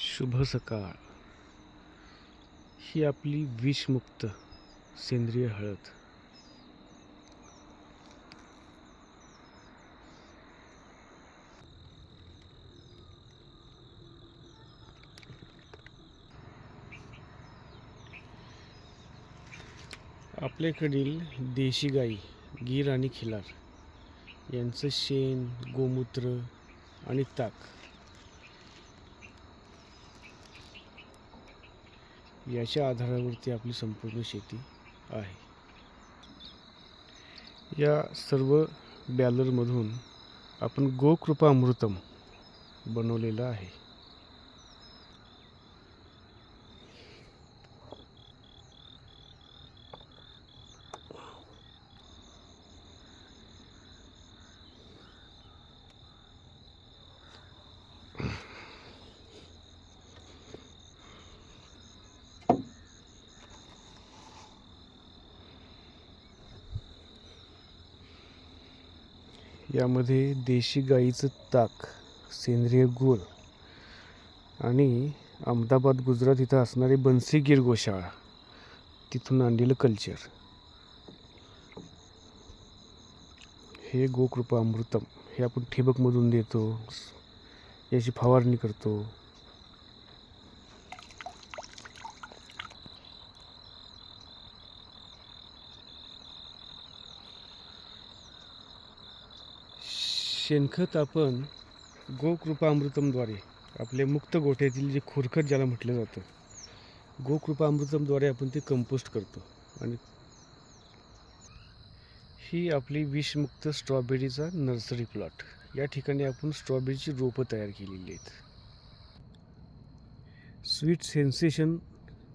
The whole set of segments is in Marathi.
शुभ सकाळ. ही आपली विषमुक्त सेंद्रिय हळद. आपल्याकडील देशी गाई गीर आणि खिलार यांचं शेण गोमूत्र आणि ताक याच्या आधारावरती आपली संपूर्ण शेती आहे. या सर्व बॅलरमधून आपण गोकृपा अमृतम बनवलेलं आहे. यामध्ये देशी गाईचं ताक सेंद्रिय गूळ आणि अहमदाबाद गुजरात इथं असणारी बन्सी गिर गोशाळा. तिथून आणलेलं कल्चर. हे गोकृपा अमृतम. हे आपण ठिबकमधून देतो. याची फवारणी करतो. शेणखत आपण गोकृपा अमृतमद्वारे आपले मुक्त गोठ्यातील जे खुरखत ज्याला म्हटलं जातं गोकृपा अमृतमद्वारे आपण ते कंपोस्ट करतो. आणि ही आपली विषमुक्त स्ट्रॉबेरीचा नर्सरी प्लॉट. या ठिकाणी आपण स्ट्रॉबेरीची रोपं तयार केलेली आहेत. स्वीट सेन्सेशन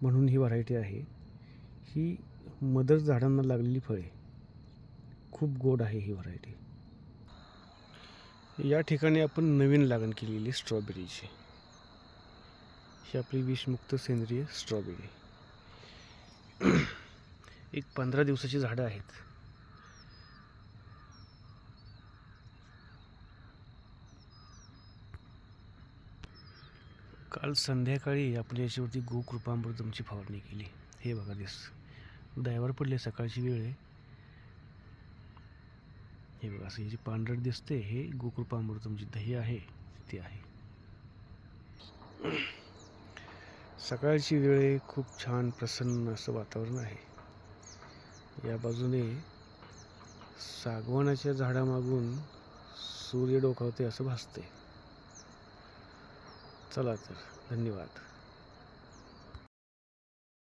म्हणून ही व्हरायटी आहे. ही मदर झाडांना लागलेली फळे. खूप गोड आहे ही व्हरायटी. या ठिकाणी आपण नवीन लागण केलेली स्ट्रॉबेरीची. ही आपली विषमुक्त सेंद्रिय स्ट्रॉबेरी. एक पंधरा दिवसाची झाडं आहेत. काल संध्याकाळी आपण याच्यावरती गोकृपामृतमची फवारणी केली. हे बघा दिस. ड्रायव्हर पडले सकाळची वेळ आहे. हे बघा असं हे जे पांढरट दिसते हे गोकृपामृतम जी दही आहे ते आहे. सकाळची वेळ खूप छान प्रसन्न असं वातावरण आहे. या बाजूने सागवानाच्या झाडामागून सूर्य डोकावते असं भासते चला तर धन्यवाद.